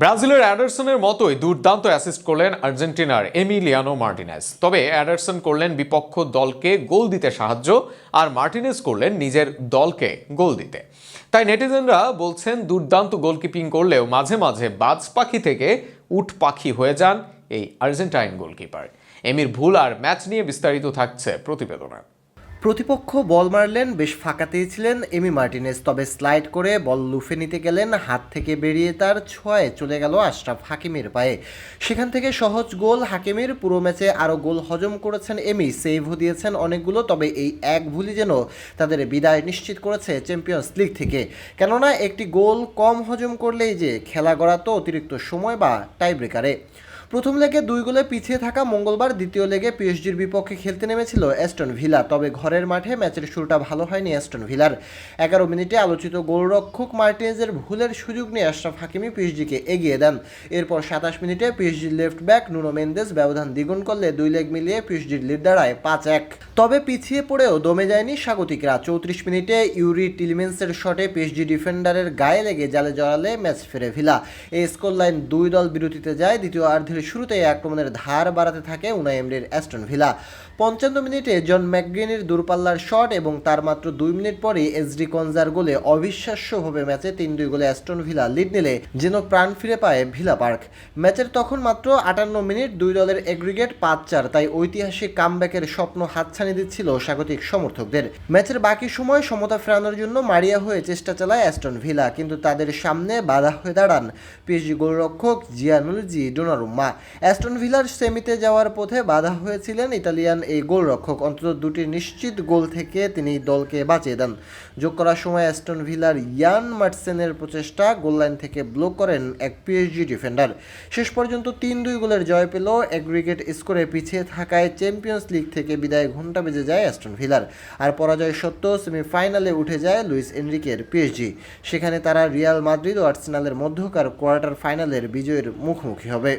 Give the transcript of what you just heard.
ব্রাজিলের অ্যাডারসনের মতোই দুর্দান্ত অ্যাসিস্ট করলেন আর্জেন্টিনার এমিলিয়ানো মার্টিনেজ তবে অ্যাডারসন করলেন বিপক্ষ দলকে গোল দিতে সাহায্য আর মার্টিনেজ করলেন নিজের দলকে গোল দিতে। তাই নেটিজেনরা বলছেন দুর্দান্ত গোলকিপিং করলেও মাঝে মাঝে বাজ পাখি থেকে উট পাখি হয়ে যান এই আর্জেন্টাইন গোলকিপার। এমির ভুল আর ম্যাচ নিয়ে বিস্তারিত থাকছে প্রতিবেদনে। প্রতিপক্ষ বল মারলেন, বেশ ফাঁকাতেই ছিলেন এমি মার্টিনেস, তবে স্লাইড করে বল লুফে নিতে গেলেন, হাত থেকে বেরিয়ে তার ছোঁয়ায় চলে গেল আশরাফ হাকিমের পায়ে। সেখান থেকে সহজ গোল হাকিমের, পুরো ম্যাচে আরও গোল হজম করেছেন এমি, সেভও দিয়েছেন অনেকগুলো, তবে এই এক ভুলই যেন তাদের বিদায় নিশ্চিত করেছে চ্যাম্পিয়ন্স লিগ থেকে। কেননা একটি গোল কম হজম করলেই যে খেলা গড়াতো অতিরিক্ত সময় বা টাইব্রেকারে। প্রথম লেগে দুই গোলে পিছিয়ে থাকা মঙ্গলবার দ্বিতীয় লেগে পিএসজির বিপক্ষে খেলতে নেমেছিল অ্যাস্টন ভিলা, তবে ঘরের মাঠে ম্যাচের শুরুটা ভালো হয়নি অ্যাস্টন ভিলার। এগারো মিনিটে আলোচিত গোলরক্ষক মার্টিনেজের ভুলের সুযোগ নিয়ে আশরাফ হাকিমি পিএসজিকে এগিয়ে দেন। এরপর সাতাশ মিনিটে পিএসজির লেফট ব্যাক নুনো মেন্দেস ব্যবধান দ্বিগুণ করলে দুই লেগ মিলিয়ে পিএসজির লিড দাঁড়ায় পাঁচ এক তবে পিছিয়ে পড়েও দমে যায়নি স্বাগতিকরা। চৌত্রিশ মিনিটে ইউরি টিলিমেন্সের শটে পিএসজি ডিফেন্ডারের গায়ে লেগে জালে জড়ালে ম্যাচ ফেরে ভিলা। এই স্কোর লাইন দুই দল বিরতিতে যায়, দ্বিতীয় অর্ধের শুরুতেই আক্রমণের ধার বাড়াতে থাকে উনাই এমরির অ্যাস্টন ভিলা। পঞ্চান্ন মিনিটে জন ম্যাকগ্রিনের দূরপাল্লার শট এবং তার মাত্র দুই মিনিট পরে এসডি কনজার গোলে অবিশ্বাস্যভাবে ম্যাচে তিন দুই গোলে অ্যাস্টন ভিলা লিড নিলে, যেন প্রাণ ফিরে পায় ভিলা পার্ক। ম্যাচের তখন মাত্র আটান্ন মিনিট দুই দলের এগ্রিগেট পাঁচ চার, তাই ঐতিহাসিক কামব্যাকের স্বপ্ন হাতছানি দিচ্ছিল স্বাগতিক সমর্থকদের। ম্যাচের বাকি সময় সমতা ফেরানোর জন্য মারিয়া হয়ে চেষ্টা চালায় অ্যাস্টন ভিলা, কিন্তু তাদের সামনে বাধা হয়ে দাঁড়ান পিএসজি গোলরক্ষক জিয়ানুলজি ডোনারুম্মা। অ্যাস্টন ভিলার সেমিতে যাওয়ার পথে বাধা হয়েছিলেন ইতালিয়ান এই গোলরক্ষক। অন্তত দুটি নিশ্চিত গোল থেকে তিনি দলকে বাঁচিয়ে দেন। যোগ করার সময় অ্যাস্টন ভিলার ইয়ান মার্টসেনের প্রচেষ্টা গোললাইন থেকে ব্লক করেন এক পিএসজি ডিফেন্ডার। শেষ পর্যন্ত তিন দুই গোলের জয় পেল। এগ্রিগেট স্কোরে পিছিয়ে থাকায় চ্যাম্পিয়ন্স লিগ থেকে বিদায় ঘণ্টা বেজে যায় অ্যাস্টন ভিলার। আর পরাজয় সত্ত্বেও সেমিফাইনালে উঠে যায় লুইস এনরিকের পিএসজি। সেখানে তারা রিয়াল মাদ্রিদ ও আর্সেনালের মধ্যকার কোয়ার্টার ফাইনালের বিজয়ের মুখোমুখি হবে।